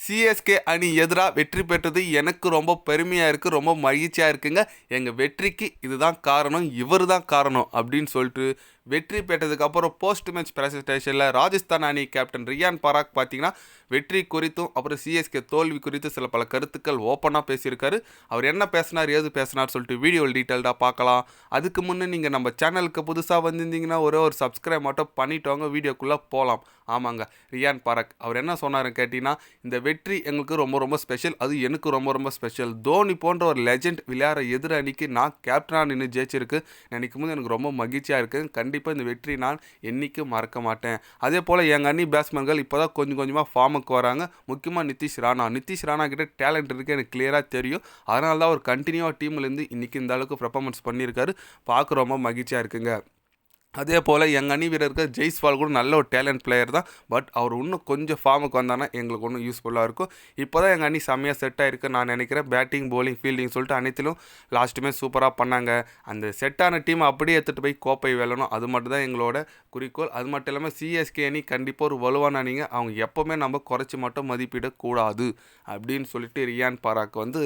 CSK அணி எதிராக வெற்றி பெற்றது எனக்கு ரொம்ப பெருமையாக இருக்குது ரொம்ப மகிழ்ச்சியாக இருக்குங்க. எங்கள் வெற்றிக்கு இதுதான் காரணம் இவர் தான் காரணம் அப்படின்னு சொல்லிட்டு வெற்றி பெற்றதுக்கப்புறம் போஸ்ட் மேட்ச் ப்ரெசன்டேஷனில் ராஜஸ்தான் அணி கேப்டன் ரியான் பராக் பார்த்தீங்கன்னா வெற்றி குறித்தும் அப்புறம் சிஎஸ்கே தோல்வி குறித்து சில பல கருத்துக்கள் ஓப்பனாக பேசியிருக்காரு. அவர் என்ன பேசினார் ஏது பேசினார் சொல்லிட்டு வீடியோவில் டீட்டெயில்டாக பார்க்கலாம். அதுக்கு முன்னே நீங்கள் நம்ம சேனலுக்கு புதுசாக வந்திருந்தீங்கன்னா ஒரே ஒரு சப்ஸ்கிரைப் மட்டும் பண்ணிட்டவங்க வீடியோக்குள்ளே போகலாம் ஆமாங்க ரியான் பராக் அவர் என்ன சொன்னார் கேட்டிங்கன்னா இந்த வெற்றி எங்களுக்கு ரொம்ப ரொம்ப ஸ்பெஷல் அது எனக்கு ரொம்ப ரொம்ப ஸ்பெஷல் தோனி போன்ற ஒரு லெஜெண்ட் விளையாடுற எதிர் அணிக்கு நான் கேப்டனாக நின்று ஜெயிச்சிருக்கு. நினைக்கும் போது எனக்கு ரொம்ப மகிழ்ச்சியாக இருக்குது கண்டிப்பாக இந்த வெற்றி நான் என்றைக்கும் மறக்க மாட்டேன். அதே போல் எங்கள் அணி பேட்ஸ்மேன்கள் இப்போ தான் கொஞ்சம் கொஞ்சமாக ஃபார்முக்கு வராங்க. முக்கியமாக நிதிஷ் ராணா. நிதிஷ் ராணா கிட்ட டேலண்ட் இருக்குது எனக்கு கிளியராக தெரியும். அதனால தான் ஒரு கண்டினியூவாக டீம்லேருந்து இன்றைக்கி இந்த அளவுக்கு பர்ஃபார்மன்ஸ் பண்ணியிருக்காரு. பார்க்க ரொம்ப மகிழ்ச்சியாக இருக்குங்க. அதே போல் எங்கள் அணி வீரருக்கு ஜெய்ஸ்வால் கூட நல்ல ஒரு டேலண்ட் பிளேயர் தான். பட் அவர் இன்னும் கொஞ்சம் ஃபார்முக்கு வந்தானா எங்களுக்கு ஒன்றும் யூஸ்ஃபுல்லாக இருக்கும். இப்போ தான் எங்கள் அணி செம்மையாக செட் ஆகிருக்கு நான் நினைக்கிறேன் பேட்டிங் போலிங் ஃபீல்டிங் சொல்லிட்டு அனைத்திலும் லாஸ்ட்டுமே சூப்பராக பண்ணாங்க. அந்த செட்டான டீம் அப்படியே எடுத்துகிட்டு போய் கோப்பை வெல்லணும். அது மட்டும் தான் எங்களோட குறிக்கோள். அது மட்டும் இல்லாமல் சிஎஸ்கே அணி கண்டிப்பாக ஒரு வலுவான அணிங்க. அவங்க எப்போவுமே நம்ம குறைச்சி மட்டும் மதிப்பிடக்கூடாது அப்படின்னு சொல்லிட்டு ரியான் பாராக் வந்து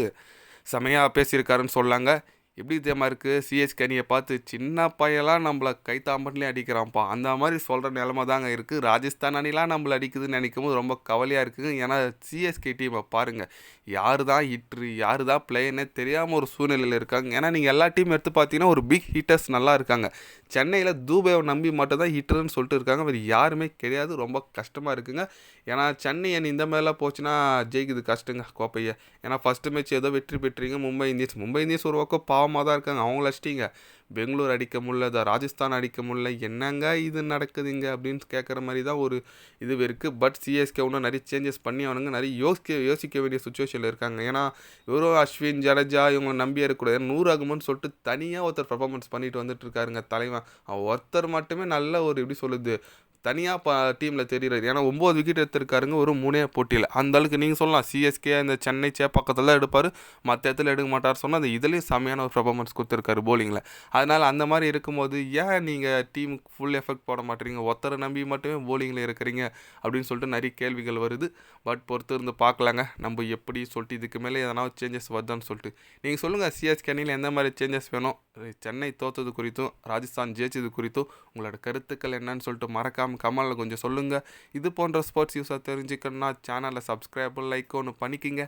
செமையாக பேசியிருக்காருன்னு சொல்லாங்க. எப்படி தெரியுமா இருக்குது சிஎஸ்கே அணியை பார்த்து சின்ன பையெல்லாம் நம்மளை கைத்தாம்பன்லேயே அடிக்கிறான்ப்பா. அந்த மாதிரி சொல்கிற நிலமை தாங்க இருக்குது ராஜஸ்தான் அணிலாம் நம்மளை அடிக்குதுன்னு நினைக்கும் போது ரொம்ப கவலையாக இருக்குது ஏன்னா சிஎஸ்கே டீமை பாருங்கள் யார் தான் ஹிட்ரு யார் தான் பிளேயர்னே தெரியாமல் ஒரு சூழ்நிலையில் இருக்காங்க. ஏன்னா நீங்கள் எல்லா டீம் எடுத்து பார்த்தீங்கன்னா ஒரு பிக் ஹிட்டர்ஸ் நல்லா இருக்காங்க. சென்னையில் தூபேவை நம்பி மட்டும்தான் ஹிட்டர்னு சொல்லிட்டு இருக்காங்க. வேறு யாருமே கிடையாது. ரொம்ப கஷ்டமாக இருக்குங்க. ஏன்னா சென்னை அணி இந்த மாதிரிலாம் போச்சுன்னா ஜெயிக்குது கஷ்டங்க கோப்பையை. ஏன்னா ஃபஸ்ட்டு மேட்ச் ஏதோ வெற்றி பெற்றீங்க மும்பை இந்தியன்ஸ். மும்பை இந்தியன்ஸ் ஒரு பக்கம் பாவமாக தான் இருக்காங்க. அவங்கள அடிச்சிட்டிங்க. பெங்களூர் அடிக்க முடியல இதோ ராஜஸ்தான் அடிக்க முடியல என்னங்க இது நடக்குதுங்க அப்படின்னு கேட்குற மாதிரி தான் ஒரு இது இருக்குது பட் சிஎஸ்கே ஒன்றும் நிறைய சேஞ்சஸ் பண்ணி அவனுங்க நிறைய யோசிக்க யோசிக்க வேண்டிய சுச்சுவேஷனில் இருக்காங்க. ஏன்னா இவரோ அஸ்வின் ஜடேஜா இவங்க நம்பியே இருக்கக்கூடாது. நூறு ஆகுமோன்னு சொல்லிட்டு தனியாக ஒருத்தர் பர்ஃபார்மன்ஸ் பண்ணிட்டு வந்துட்டு இருக்காருங்க தலைவன். ஒருத்தர் மட்டுமே நல்ல ஒரு எப்படி சொல்லுது தனியாக ப டீமில் தெரியுறாரு. ஏன்னா ஒம்பது விக்கெட் எடுத்திருக்காருங்க ஒரு மூணே போட்டியில். அந்த அளவுக்கு நீங்கள் சொல்லலாம். சிஎஸ்கே இந்த சென்னை சேப்பாக்கத்தில் தான் எடுப்பார். மற்ற இடத்துல எடுக்க மாட்டார் சொன்னால் அந்த இதுலேயும் செம்மையான ஒரு பர்ஃபார்மன்ஸ் கொடுத்துருக்காரு போலிங்கில் அதனால் அந்த மாதிரி இருக்கும்போது ஏன் நீங்கள் டீமுக்கு ஃபுல் எஃபெக்ட் போட மாட்டீங்க ஒருத்தரை நம்பி மட்டுமே போலிங்கில் இருக்கிறீங்க. அப்படின்னு சொல்லிட்டு நிறைய கேள்விகள் வருது. பட் பொறுத்து இருந்து பார்க்கலாங்க. நம்ம எப்படி சொல்லிட்டு இதுக்கு மேலே எதனா சேஞ்சஸ் வருதான்னு சொல்லிட்டு. நீங்கள் சொல்லுங்கள் சிஎஸ்கே அணியில் எந்த மாதிரி சேஞ்சஸ் வேணும்? சென்னை தோத்தது குறித்தும் ராஜஸ்தான் ஜெயிச்சது குறித்தும் உங்களோட கருத்துக்கள் என்னன்னு சொல்லிட்டு மறக்காமல் கமலில் கொஞ்சம் சொல்லுங்கள் இது போன்ற ஸ்போர்ட்ஸ் யூஸாக தெரிஞ்சுக்கணுன்னா சேனலை சப்ஸ்கிரைப் லைக் ஒன்று பண்ணிக்கிங்க.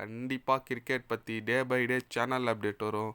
கண்டிப்பாக கிரிக்கெட் பற்றி day by day channel update வரும்.